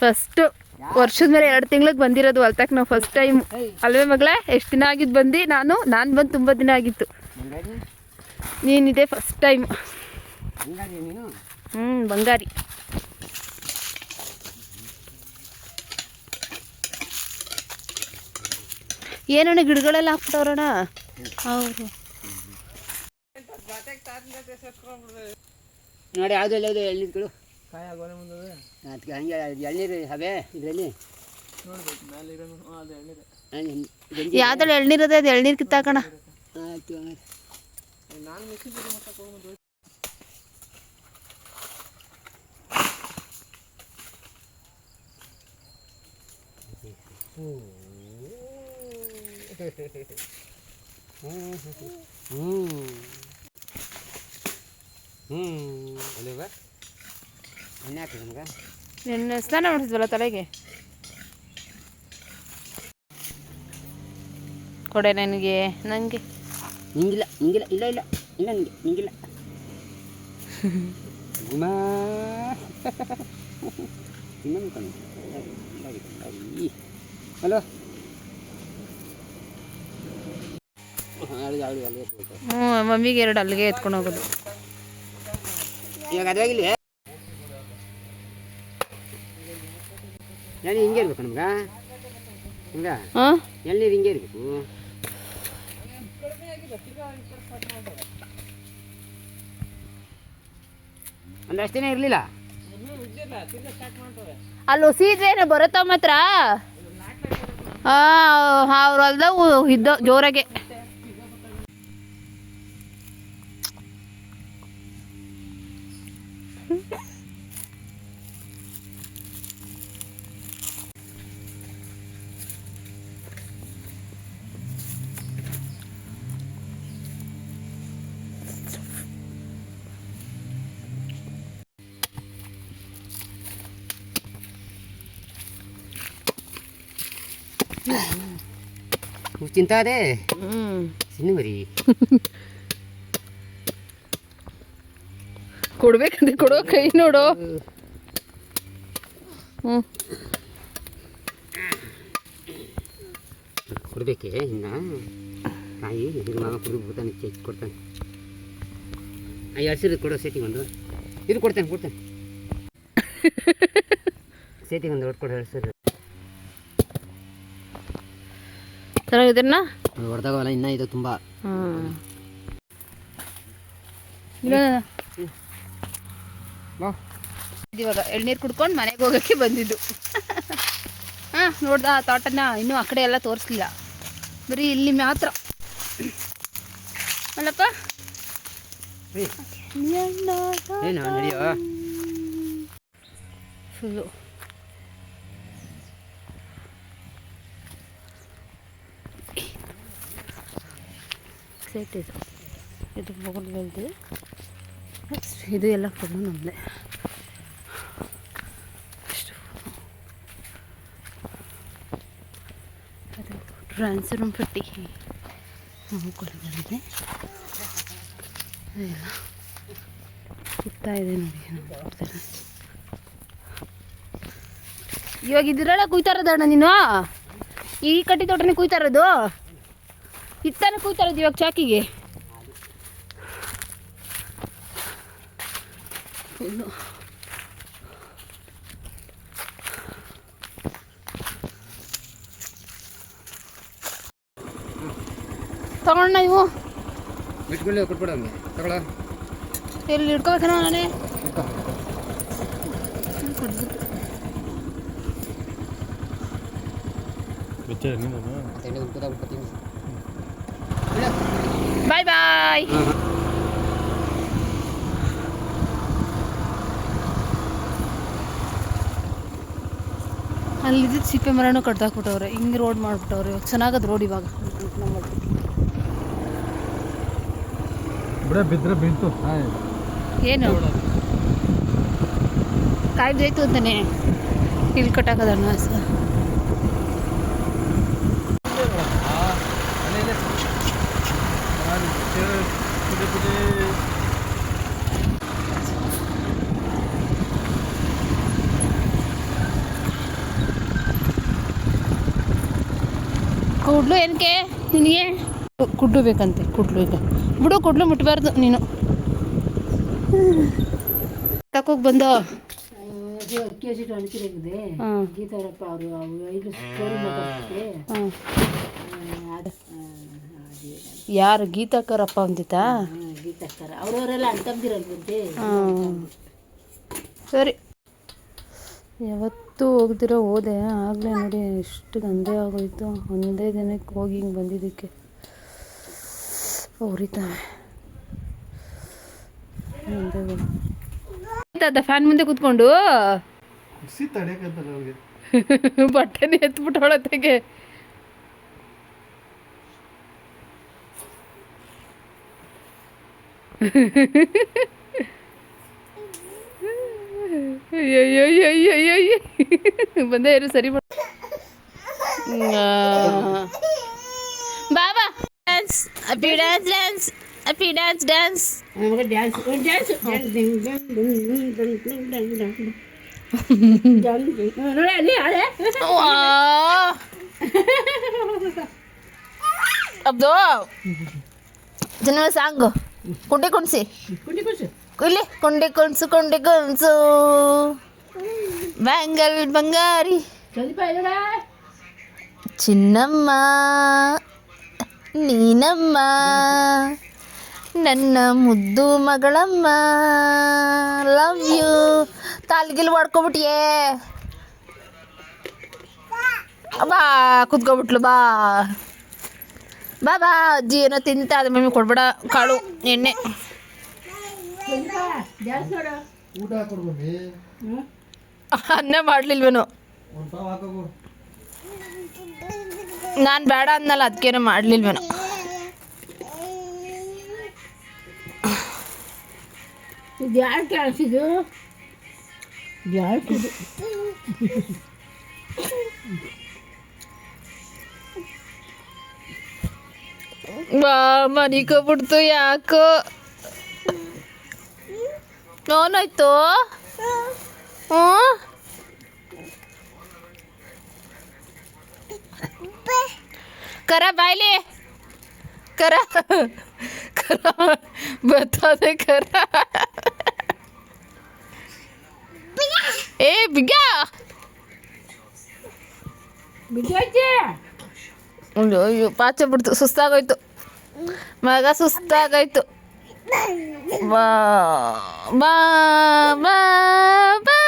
First ವರ್ಷದ ಮೇಲೆ ಎರಡು ತಿಂಗಳಿಗೆ ಬಂದಿರೋದು ಅಲ್ತಾಕ್ ನಾವು ಫಸ್ಟ್ ಟೈಮ್ ಅಲ್ವೇ ಮಗಳ? ಎಷ್ಟು ದಿನ ಆಗಿದ್ದು ಬಂದು? ನಾನು ನಾನು ಬಂದು ತುಂಬ ದಿನ ಆಗಿತ್ತು. ನೀನಿದೆ ಫಸ್ಟ್ ಟೈಮ್ ಹ್ಞೂ ಬಂಗಾರಿ. ಏನಣ್ಣ ಗಿಡಗಳೆಲ್ಲ ಹಾಕ್ಬಿಟ್ಟವ್ರಣ್ಣ? ಹೌದು. ನೋಡಿ ಯಾವುದು ಎಲ್ಲ ಇದೆ ಎಳ್ನೀರುಗಳು ಕಾಯಿ ಆಗೋನೆ ಮುಂದೆ ಅದಕ್ಕೆ ಹಂಗೆ ಎಳ್ನೀರು ಹವೆ ಇದರಲ್ಲಿ. ನೋಡ್ಬೇಕು ಮೇಲೆ ಇರೋನು ಹಾಂ ಅದು ಎಣ್ಣೆ ಯಾವ್ದ್ರಲ್ಲಿ ಅದು ಎಳ್ನೀರು ಕಿತ್ತಾಕಣ. ಆಯ್ತು ನಾನು ಮಿಕ್ಕಿದ್ದು ಮತ್ತೆ ತೊಗೊಂಡು ಹ್ಞೂ ಹ್ಞೂ ಅಲ್ಲಿವ ಎಣ್ಣೆ ಸ್ನಾನ ಮಾಡಿಸಿದ್ವಲ್ಲ ತಲೆಗೆ? ಕೊಡೆ ನನಗೆ ನನಗೆ ನಿಂಗಿಲ್ಲ ನಿಂಗಿಲ್ಲ ಇಲ್ಲ ಇಲ್ಲ ಇಲ್ಲ ನಿಂಗೆ ನಿಂಗಿಲ್ಲ. ಗುಮಾ ಹಲೋ. ಹ್ಞೂ ಮಮ್ಮಿಗೆ ಎರಡು ಅಲ್ಲಿಗೆ ಎತ್ಕೊಂಡು ಹೋಗೋದು. ಇವಾಗ ಅದಾಗಿಲ್ಲ ಎಣ್ಣೆ ಹಿಂಗೆ ಇರ್ಬೇಕು ನಮ್ಗೆ? ಹಂಗ? ಎಳ್ನೀರು ಹಿಂಗೆ ಇರಬೇಕು? ಅಷ್ಟೇನೇ ಇರಲಿಲ್ಲ? ಅಲ್ಲಿ ಬರುತ್ತ ಮಾತ್ರ? ಹಾ ಅವ್ರ ಹೊಲ್ದಾಗ ಇದ್ದ ಜೋರಾಗೆ. ಹ್ಞೂ ತಿನ್ನು ಮರಿ ಕೊಡ್ಬೇಕಂದ್ರೆ ಕೊಡೋ ಕೈ ನೋಡು. ಹ್ಞೂ ಕೊಡ್ಬೇಕೆ ಇನ್ನ? ತಾಯಿ ಇದು ಮಗ ಕುಡಿ ಬಿಡ್ತಾನೆ ಚೆಕ್ ಕೊಡ್ತಾನೆ. ಹಸಿರು ಕೊಡೋ ಒಂದು. ಇದು ಕೊಡ್ತಾನೆ ಕೊಡ್ತಾನೆ. ಸೇಟಿಗೆ ಒಂದು ಕೊಡು ಹಸಿರು ಚೆನ್ನಾಗಿದ್ದೀರಣ್ಣ ಹೊಡೆದಾಗಲ್ಲ ಇನ್ನೂ ಇದು ತುಂಬ. ಇವಾಗ ಎಳ್ನೀರು ಕುಡ್ಕೊಂಡು ಮನೆಗೆ ಹೋಗೋಕ್ಕೆ ಬಂದಿದ್ದು. ಹಾ ನೋಡ್ದ ಆ ತೋಟನ ಇನ್ನೂ ಆ ಕಡೆ ಎಲ್ಲ ತೋರಿಸ್ಲಿಲ್ಲ. ಬರೀ ಇಲ್ಲಿ ಮಾತ್ರ. ಅಲ್ಲಪ್ಪ? ಏಯ್, ಏನು ನಡೆಯೋ? ಫುಲ್ಲು ಸೆಟ್ ಇದು. ಇದು ಬಗಲ್ಗಲ್ದು ಇದು ಎಲ್ಲ ಫುಲ್ಲು ನಮ್ಮದೇ ಅದು ಟ್ರಾನ್ಸ್ಫರ್ ಪಟ್ಟಿ. ಕೊಡಬಾರಿದೆ ಅದೆಲ್ಲ ಸುತ್ತಾ ಇದೆ ನೋಡಿ ನೋಡ್ತಾರೆ ಇವಾಗ ಇದ್ರಲ್ಲ ಕುಯ್ತಾ ಇರೋದಣ್ಣ ನೀನು? ಈ ಕಟ್ಟಿ ತೋಟನೇ ಕುಯ್ತಾ ಇರೋದು? ಇತ್ತಾನೆ ಕುಯ್ತಾ ಇರೋದು ಇವಾಗ ಚಾಕಿಗೆ ಫುಲ್ಲು ತಗೊಂಡ ಇವು ಬಿಟ್ಕೊಳ್ಳಿ ಕೊಟ್ಬಿಡ ತಗೊಳ ಎಲ್ಲಿ ಇಟ್ಕೋಬೇಕಣ್ಣ ನಾನೇ ತೆಣ್ಣೆ ಉಳ್ಕೋತಾಗ್ಬಿಡ್ತೀನಿ ಬಾಯ್ ಬಾಯ್ ಅಲ್ಲಿದ್ದ ಸಿಪ್ಪೆ ಮರನೂ ಕಡ್ದಾಕ್ಬಿಟ್ಟವ್ರೆ. ಹಿಂಗೆ ರೋಡ್ ಮಾಡ್ಬಿಟ್ಟವ್ರೆ. ಚೆನ್ನಾಗದ ರೋಡ್ ಇವಾಗ. ಬಿಡ ಬಿದ್ರೆ ಬಿಂತು ಏನು? ಕಾಯ್ದಾಯ್ತು ಅಂತಾನೆ. ಇಲ್ಲಿ ಕಟ್ಟಾಕದಣ್ಣ ಸರ್ ಕುಡ್ಲು ಏನಕ್ಕೆ? ನಿನಗೆ? ಕುಡ್ಲು ಬೇಕಂತೆ ಕುಡ್ಲು ಈಗ. ಬಿಡು ಕುಡ್ಲು ಮುಟ್ಬಾರ್ದು ನೀನು. ತಕೋಗಿ ಬಂದು. ಅಕ್ಕಿ ಹಸಿಟ್ಟು ಅನ್ಕಿರಾಗಿದೆ ಹಾಂ. ಗೀತಾರಪ್ಪ ಅವರು ಐದು ಸ್ಟೋರಿ ಯಾರು? ಗೀತಾಕರಪ್ಪ ಅಂತಿತ್ತಾ ಗೀತಾಕ್ತಾರ ಅವ್ರವರೆಲ್ಲ ಅಂತಂದಿರಲ್ವಂತೆ ಸರಿ. ಯಾವತ್ತೂ ಹೋಗ್ದಿರೋ ಹೋದೆ ಆಗಲೇ ನೋಡಿ ಎಷ್ಟು ಗಂದೆ ಆಗೋಯ್ತು. ಒಂದೇ ದಿನಕ್ಕೆ ಹೋಗಿ ಹಿಂಗೆ ಬಂದಿದ್ದಕ್ಕೆ. ಉರಿತಾವೆ ಆಯ್ತದ ಫ್ಯಾನ್ ಮುಂದೆ ಕುತ್ಕೊಂಡು? ಬಟ್ಟೆನೇ ಎತ್ಬಿಟ್ಟವಳತ್ತೆಗೆ ಬಂದೇ ಇರು ಸರಿ ಮಾಡು. ಆ. ಬಾಬಾ ಡ್ಯಾನ್ಸ್ ಅಪ್ಪಿ ಡ್ಯಾನ್ಸ್ ಡ್ಯಾನ್ಸ್ ಅಪ್ಪಿ ಡ್ಯಾನ್ಸ್ ಡ್ಯಾನ್ಸ್ ನಮಗೆ ಡ್ಯಾನ್ಸ್ ಡ್ಯಾನ್ಸ್ ನೋಡಿ ಅಲ್ಲಿ ಅದೇ ಅಬ್ದು ಜನ ಸಾಂಗು ಕುಂಡಿ ಕುಣ್ಸಿ ಕುಂಡಿ ಕುಸು ಇಲ್ಲಿ ಕೊಂಡೆ ಕುಣ್ಸು ಕೊಂಡೆ ಕುಣ್ಸು ಬ್ಯಾಂಗಲ್ ಬಂಗಾರಿ. ಚಿನ್ನಮ್ಮ ನೀನಮ್ಮ ನನ್ನ ಮುದ್ದು ಮಗಳಮ್ಮ. ಲವ್ ಯು ತಾಲ್ಗಿಲ್ ಹೊಡ್ಕೊಬಿಟ್ಯೇ ಬಾ ಕುತ್ಕೊಬಿಟ್ಲು ಬಾ. ಬಾ ಬಾ ಅಜ್ಜಿ ಏನೋ ತಿಂತ ಅದ ಮಮ್ಮಿ ಕೊಡ್ಬೇಡ ಕಾಳು ಎಣ್ಣೆ. ಊಟ ಹ್ಞೂ ಅನ್ನ ಮಾಡ್ಲಿಲ್ವೇನು. ನಾನು ಬೇಡ ಅಂದಲ್ಲ ಅದಕ್ಕೇನು ಮಾಡ್ಲಿಲ್ವನು. ಇದು ಯಾರು ಬಾ ಮನಿಕೊಬಿಡ್ತು ಯಾಕೋ. ನೋನಾಯ್ತು? ಹ್ಞೂ? ಕರ ಬಾಯ್ಲಿ. ಕರ. ಕರ ಬರ್ತದೆ ಕರ. ಏ ಬಿಗ ಅಯ್ಯೋ ಪಾಚ ಬಿಡ್ತು ಸುಸ್ತಾಗೋಯ್ತು. ಮಗ ಸುಸ್ತಾಗೋಯ್ತು. ಬಾ ಬಾ ಬಾ ಬಾ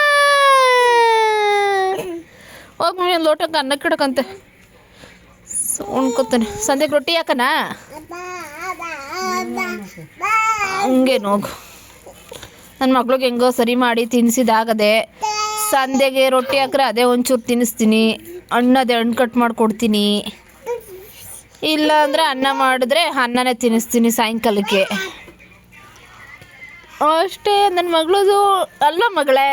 ಹೋಗಿ ಮಮ್ಮಿ ಒಂದು ಲೋಟಕ್ಕೆ ಅನ್ನ ಕಿಡಕಂತೆ ಉಣ್ಕೊತಾನೆ ಸಂಜೆಗೆ ರೊಟ್ಟಿ ಯಾಕನ ಹಂಗೆ ಹೋಗು ನನ್ನ ಮಕ್ಳಿಗೆ ಹೆಂಗೋ ಸರಿ ಮಾಡಿ ತಿನ್ನಿಸಿದಾಗದೆ ಸಂದೆಗೆ ರೊಟ್ಟಿ ಹಾಕ್ರೆ ಅದೇ ಒಂಚೂರು ತಿನ್ನಿಸ್ತೀನಿ. ಹಣ್ಣದೇ ಹಣ್ಣು ಕಟ್ ಮಾಡಿಕೊಡ್ತೀನಿ. ಇಲ್ಲ ಅಂದರೆ ಅನ್ನ ಮಾಡಿದ್ರೆ ಅನ್ನನೇ ತಿನ್ನಿಸ್ತೀನಿ ಸಾಯಂಕಾಲಕ್ಕೆ. ಅಷ್ಟೇ ನನ್ನ ಮಗಳದು ಅಲ್ಲ ಮಗಳೇ.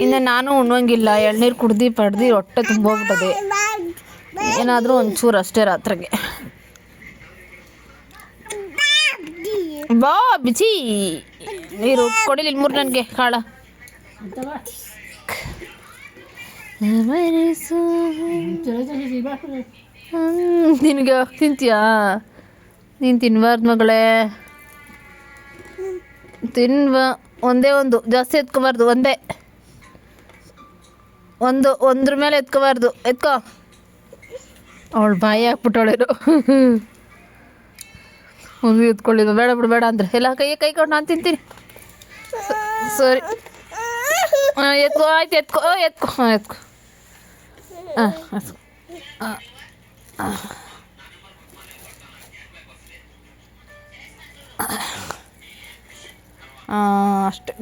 ಇನ್ನು ನಾನು ಉಣ್ಣೋಂಗಿಲ್ಲ ಎಳ್ನೀರು ಕುಡ್ದು ಪಡ್ದು ಹೊಟ್ಟೆ ತುಂಬೋಗ್ಬಿಟ್ಟದೆ. ಏನಾದರೂ ಒಂಚೂರು ಅಷ್ಟೇ ರಾತ್ರಿಗೆ. ಬಾ, ಬಿಜಿ. ನೀರು ಕೊಡಿಲಿ ಮೂರು ನನಗೆ, ಕಾಳ. ನಿನಗೆ ತಿಂತೀಯಾ? ನೀನು ತಿನ್ಬಾರ್ದು ಮಗಳೇ. ತಿನ್ಬ ಒಂದೇ ಒಂದು, ಜಾಸ್ತಿ ಎತ್ಕೋಬಾರ್ದು, ಒಂದೇ. ಒಂದು, ಒಂದ್ರ ಮೇಲೆ ಎತ್ಕೋಬಾರ್ದು. ಎತ್ಕೋ. ಅವಳು ಬಾಯಿ ಹಾಕ್ಬಿಟ್ಟವಳಿರು. ಒಂದು ಎತ್ಕೊಳ್ಳಿದ್ದು ಬೇಡ ಬಿಡು, ಬೇಡ ಅಂದ್ರೆ. ಎಲ್ಲ ಕೈ ಕೈಕೊಂಡು ನಾನು ತಿಂತೀನಿ. ಸರಿ. ಹಾಂ, ಎತ್ಕೋ, ಆಯ್ತು, ಎತ್ಕೋ ಎತ್ಕೋ. ಹಾಂ ಎತ್ಕೋ. ಹಾಂ ಹಾಂ ಹಾಂ. ಅಷ್ಟೇ.